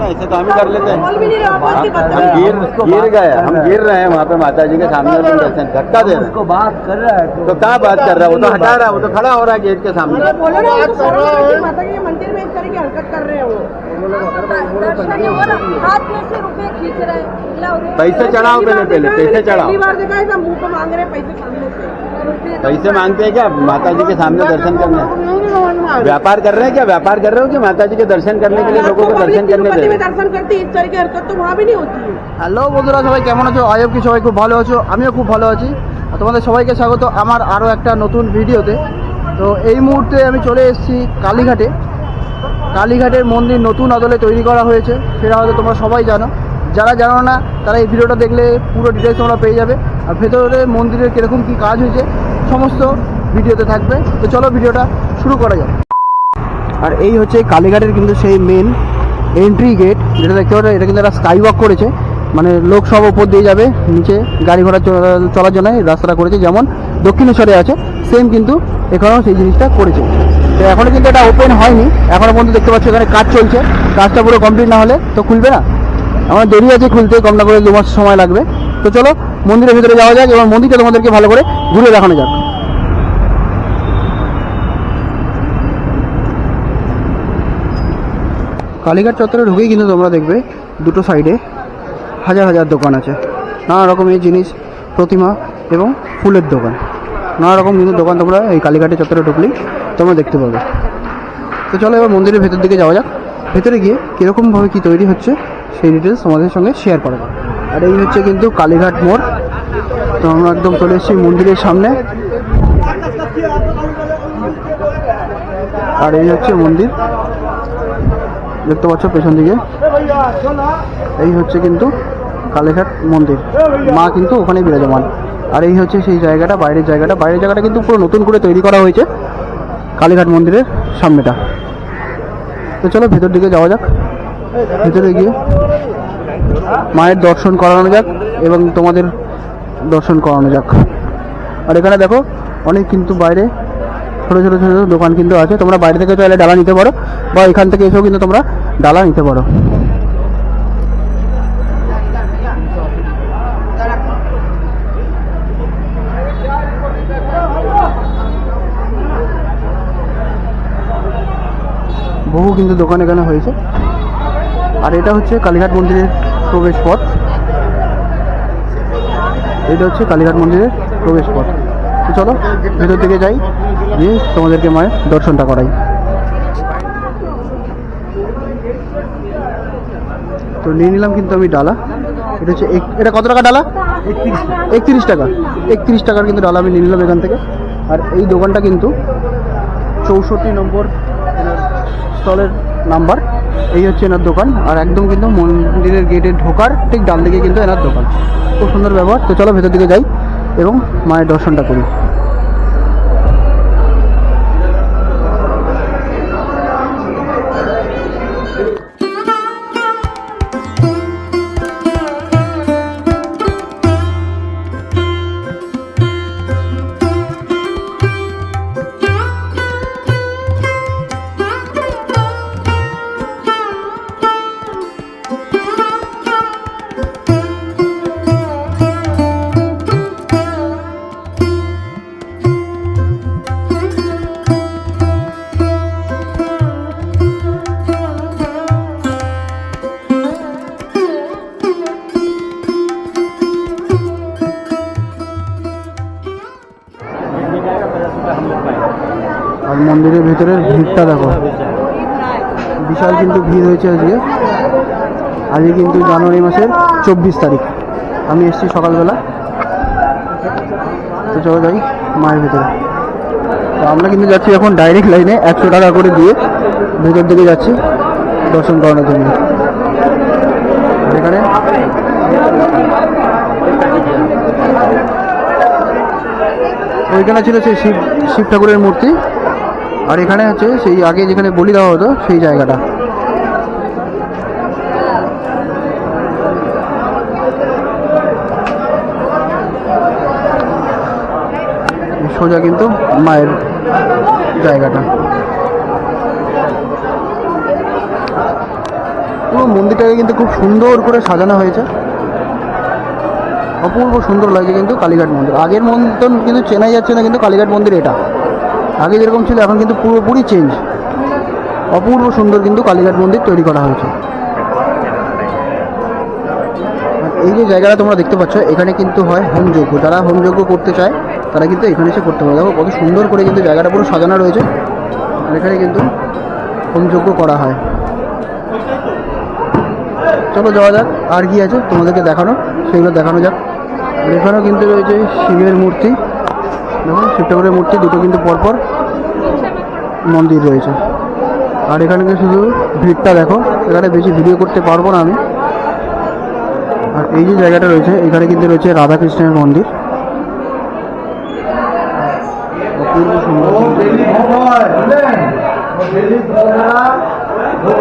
ऐसे तो हम ही कर लेते हो, हम गिर गिर गए हम गिर रहे हैं वहाँ पे माता जी के सामने तुम दर्शन धक्का दे रहे उसको बात कर रहा है तो क्या बात कर रहा है? वो तो हटा रहा है वो तो खड़ा हो रहा है गेट के सामने। तो माता के मंदिर में इस तरह की हरकत कर रहे हैं वो। दर्शन हो ना हाथ में से रुपए खींच रहे ला रे पैसे चढ़ाओ पहले पहले पैसे चढ़ाओ। मुँह पे मांग रहे पैसे सामने से। पैसे मांगते हैं क्या माता जी के सामने दर्शन करने व्यापार कर रहे हैं क्या व्यापार कर रहे हो कि माता जी के दर्शन करने के लिए लोगों को दर्शन करने दे में रहे हैं? दर्शन करती है, इस तरह की हरकत तो वहाँ भी नहीं होती है হ্যালো বন্ধুরা সবাই কেমন আছো আয়ব কি সবাই খুব ভালো আছো আমিও খুব ভালো আছি আর তোমাদের সবাইকে স্বাগত আমার আরও একটা নতুন ভিডিওতে তো এই মুহূর্তে আমি চলে এসেছি কালীঘাটে কালীঘাটের মন্দির নতুন আদলে তৈরি করা হয়েছে সেটা হয়তো তোমরা সবাই জানো যারা জানো না তারা এই ভিডিওটা দেখলে পুরো ডিটেলস তোমরা পেয়ে যাবে আর ভেতরে মন্দিরের কীরকম কী কাজ হয়েছে সমস্ত ভিডিওতে থাকবে। তো চলো ভিডিওটা শুরু করা যাক। আর এই হচ্ছে কালীঘাটের কিন্তু সেই মেন এন্ট্রি গেট যেটা দেখতে পাচ্ছ, এটা কিন্তু একটা স্কাই ওয়াক করেছে। মানে লোক সব ওপর দিয়ে যাবে, নিচে গাড়ি ঘোড়া চলা- চলার জন্য রাস্তাটা করেছে, যেমন দক্ষিণেশ্বরে আছে সেম কিন্তু এখানেও সেই জিনিসটা করেছে। তো এখনও কিন্তু এটা ওপেন হয়নি এখনও পর্যন্ত দেখতে পাচ্ছ এখানে কাজ চলছে। কাজটা পুরো কমপ্লিট না হলে তো খুলবে না। আমার দেরি আছে খুলতে কম না করে দু মাস সময় লাগবে। তো চলো মন্দিরের ভিতরে যাওয়া যাক এবং মন্দিরটা তোমাদেরকে ভালো করে ঘুরে দেখানো যাক। কালীঘাট চত্বরে ঢুকেই কিন্তু তোমরা দেখবে দুটো সাইডে হাজার হাজার দোকান আছে। নানা রকমের জিনিস, প্রতিমা এবং ফুলের দোকান। নানা রকম কিন্তু দোকান তোমরা এই কালীঘাটের চত্বরে ঢুকলেই তোমরা দেখতে পাবে। তো চলো এবার মন্দিরের ভেতর দিকে যাওয়া যাক। ভেতরে গিয়ে কীরকমভাবে কী তৈরি হচ্ছে সেই ডিটেলস তোমাদের সঙ্গে শেয়ার করা আর এই হচ্ছে কিন্তু কালীঘাট মোড়। তো আমরা একদম চলে এসেছি মন্দিরের সামনে। আর এই হচ্ছে মন্দির। দেখতে পাচ্ছ পেছন দিকে। এই হচ্ছে কিন্তু কালীঘাট মন্দির। মা কিন্তু ওখানে বিরাজমান। আর এই হচ্ছে সেই জায়গাটা, বাইরের জায়গাটা। বাইরের জায়গাটা কিন্তু পুরো নতুন করে তৈরি করা হয়েছে কালীঘাট মন্দিরের সামনেটা। তো চলো ভেতর দিকে যাওয়া যাক। ভেতরে গিয়ে মায়ের দর্শন করানো যাক এবং তোমাদের দর্শন করানো যাক। আর এখানে দেখো, অনেক কিন্তু বাইরে ছোটো ছোটো ছোটো দোকান কিন্তু আছে। তোমরা বাইরে থেকে চাইলে ডালা নিতে পারো, বা এখান থেকে এসেও কিন্তু তোমরা ডালা নিতে পারো। বহু কিন্তু দোকান এখানে হয়েছে। আর এটা হচ্ছে কালীঘাট মন্দিরের প্রবেশ পথ এটা হচ্ছে কালীঘাট মন্দিরের প্রবেশ পথ তো চলো, ভেতর দিকে যাই, গিয়ে তোমাদেরকে মায়ের দর্শনটা করাই। তো নিয়ে নিলাম কিন্তু আমি ডালা। এটা হচ্ছে এটা কত টাকা ডালা? একত্রিশ টাকা। একত্রিশ টাকার কিন্তু ডালা আমি নিয়ে নিলাম এখান থেকে। আর এই দোকানটা কিন্তু চৌষট্টি নম্বর স্টলের নাম্বার। এই হচ্ছে এনার দোকান। আর একদম কিন্তু মন্দিরের গেটে ঢোকার ঠিক ডান দিকে কিন্তু এনার দোকান। খুব সুন্দর ব্যবহার। তো চলো ভেতর দিকে যাই এবং মায়ের দর্শনটা করি। আর মন্দিরের ভেতরের ভিড়টা দেখো। বিশাল কিন্তু ভিড় হয়েছে আজকে। আজকে কিন্তু জানুয়ারি মাসের চব্বিশ তারিখ। আমি এসেছি সকালবেলা। তো চলো যাই মায়ের ভেতরে। তো আমরা কিন্তু যাচ্ছি এখন ডাইরেক্ট লাইনে একশো টাকা করে দিয়ে ভেতর দিকে যাচ্ছি দর্শন করানোর জন্য। এখানে ওইখানে ছিল সেই শিব শিব ঠাকুরের মূর্তি। আর এখানে হচ্ছে সেই আগে যেখানে বলি দেওয়া হতো, সেই জায়গাটা। সোজা কিন্তু মায়ের জায়গাটা। পুরো মন্দিরটাকে কিন্তু খুব সুন্দর করে সাজানো হয়েছে। অপূর্ব সুন্দর লাগছে কিন্তু কালীঘাট মন্দির। আগের মতন কিন্তু চেনাই যাচ্ছে না কিন্তু কালীঘাট মন্দির এটা। আগে যেরকম ছিল, এখন কিন্তু পুরোপুরি চেঞ্জ অপূর্ব সুন্দর কিন্তু কালীঘাট মন্দির তৈরি করা হয়েছে। এই যে জায়গাটা তোমরা দেখতে পাচ্ছ, এখানে কিন্তু হয় হোমযজ্ঞ যারা হোমযজ্ঞ করতে চায়, তারা কিন্তু এখানে এসে করতে পারে দেখো, কত সুন্দর করে কিন্তু জায়গাটা পুরো সাজানো রয়েছে। আর এখানে কিন্তু হোমযজ্ঞ করা হয়। চলো যাওয়া যাক, আর কি আছে তোমাদেরকে দেখানো, সেগুলো দেখানো যাক। এখানেও কিন্তু রয়েছে শিবের মূর্তি। দেখুন শিব ঠাকুরের মূর্তি, দুটো কিন্তু পরপর। মন্দির রয়েছে। আর এখানে শুধু ভিড়টা দেখো, এখানে বেশি ভিডিও করতে পারব না আমি। আর এই যে জায়গাটা রয়েছে, এখানে কিন্তু রয়েছে রাধাকৃষ্ণের মন্দির।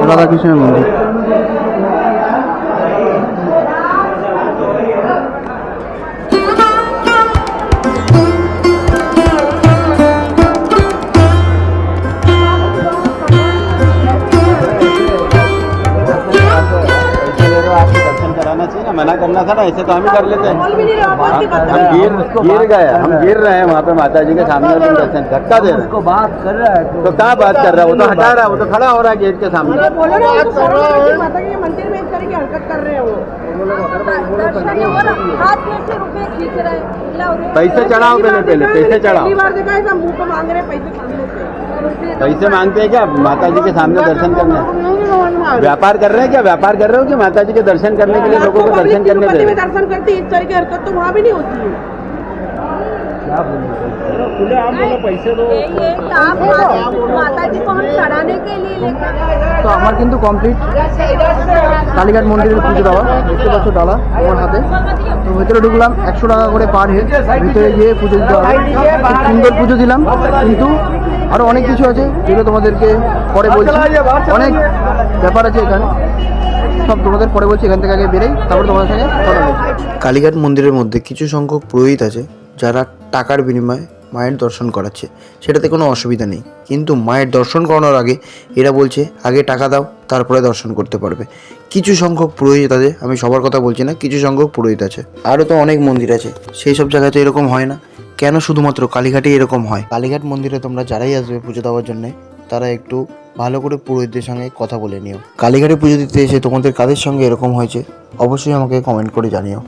রাধাকৃষ্ণের মন্দির। मना करना था ना ऐसे तो हम ही कर लेते हैं। हम गिर गिर गए हम गिर रहे हैं वहाँ पे माता जी के सामने दर्शन धक्का दे रहे हैं। बात कर रहा है तो क्या बात कर रहा है? वो तो हटा रहा है वो तो खड़ा हो रहा है गेट के सामने। हो मंदिर में हरकत कर रहे हो दर्शन नहीं हो रहा हाथ में से रुपए खींच रहे हैं लाओ रे पैसे चढ़ाओ पहले पहले पैसे चढ़ाओ। पहली बार है सब मुँह पे मांग रहे हैं पैसे पैसे मांगते हैं क्या? माता जी के सामने दर्शन करने। नहीं नहीं भगवान मार व्यापार कर रहे हैं क्या व्यापार कर रहे हो कि माता जी के दर्शन करने के लिए लोगों को दर्शन करने दे तिरुपति में रहे हैं? दर्शन करती है, इस तरह की हरकत तो वहाँ भी नहीं होती है ये ये आप माता माता जी को हम चढ़ाने के लिए लेकर তো আমার কিন্তু কমপ্লিট কালীঘাট মন্দিরের পুজো দেওয়া দেখতে পাচ্ছ ডালা আমার হাতে তো ভেতরে ঢুকলাম একশো টাকা করে পার হেড ভিতরে গিয়ে পুজো দিতে হবে খুব সুন্দর পুজো দিলাম কিন্তু আরও অনেক কিছু আছে যেগুলো তোমাদেরকে পরে বলছি অনেক ব্যাপার আছে এখানে। সব তোমাদের পরে বলছি এখান থেকে আগে বেরোই তারপর তোমাদের সঙ্গে কথা বলছি কালীঘাট মন্দিরের মধ্যে কিছু সংখ্যক পুরোহিত আছে যারা টাকার বিনিময়ে মায়ের দর্শন করাচ্ছে। সেটাতে কোনো অসুবিধা নেই। কিন্তু মায়ের দর্শন করানোর আগে এরা বলছে আগে টাকা দাও তারপরে দর্শন করতে পারবে। কিছু সংখ্যক পুরোহিত আছে আমি সবার কথা বলছি না কিছু সংখ্যক পুরোহিত আছে। আরও তো অনেক মন্দির আছে সেই সব জায়গায় তো এরকম হয় না। কেন শুধুমাত্র কালীঘাটে এরকম হয়? কালীঘাট মন্দিরে তোমরা যারাই আসবে পুজো দেওয়ার জন্য তারা একটু ভালো করে পুরোহিতদের সঙ্গে কথা বলে নিও। কালীঘাটে পুজো দিতে এসে তোমাদের কাদের সঙ্গে এরকম হয়েছে? অবশ্যই আমাকে কমেন্ট করে জানিও।